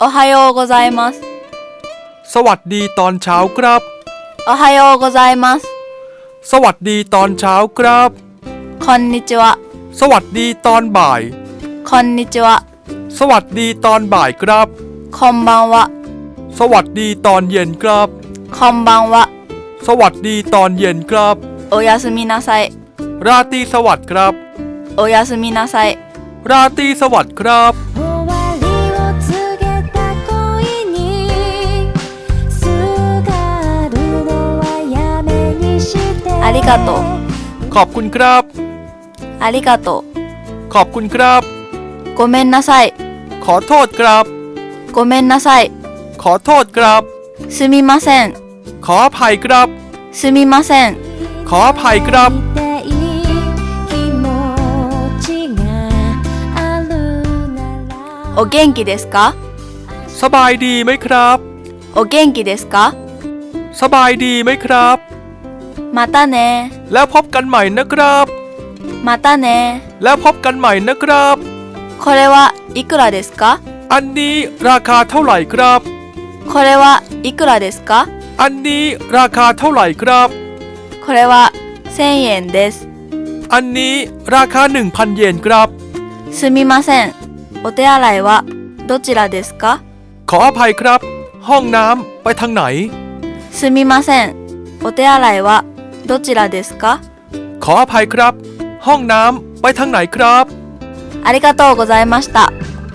おはようございます สวัสดีตอนเช้าครับ おはようございます สวัสดีตอนเช้าครับ こんにちは สวัสดีตอนบ่าย こんにちは สวัสดีตอนบ่ายครับ こんばんは สวัสดีตอนเย็นครับ こんばんは สวัสดีตอนเย็นครับ おやすみなさい ราตรีสวัสดิ์ครับ おやすみなさい ราตรีสวัสดิ์ครับ がとう ขอบคุณครับ ありがと ขอบคุณครับ うごめんなさい ขอโทษครับ ごめんなさい ขอโทษครับ すみません ขออภัยครับ すみません ขออภัยครับ 見ていい気持ちがあるならお元気ですか สบายดีไหมครับ お元気ですか สบายดีไหมครับ またね แล้วพบกันใหม่นะครับ またね แล้วพบกันใหม่นะครับ これはいくらですか อันนี้ราคาเท่าไหร่ครับ これはいくらですか อันนี้ราคาเท่าไหร่ครับ これは1000円です อันนี้ราคา 1,000 เยนครับ すみませんお手洗いはどちらですか ขออภัยครับ ห้องน้ำไปทางไหน すみませんお手洗いは どちらですか ขออภัยครับ ห้องน้ำไปทางไหนครับ ありがとうございました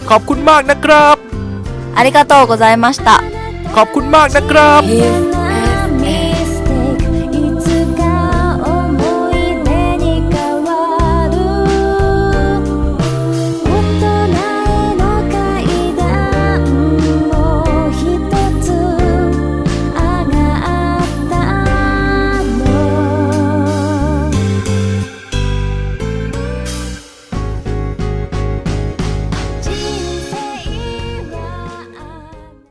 ขอบคุณมากนะครับ ありがとうございましたขอบคุณมากนะครับ If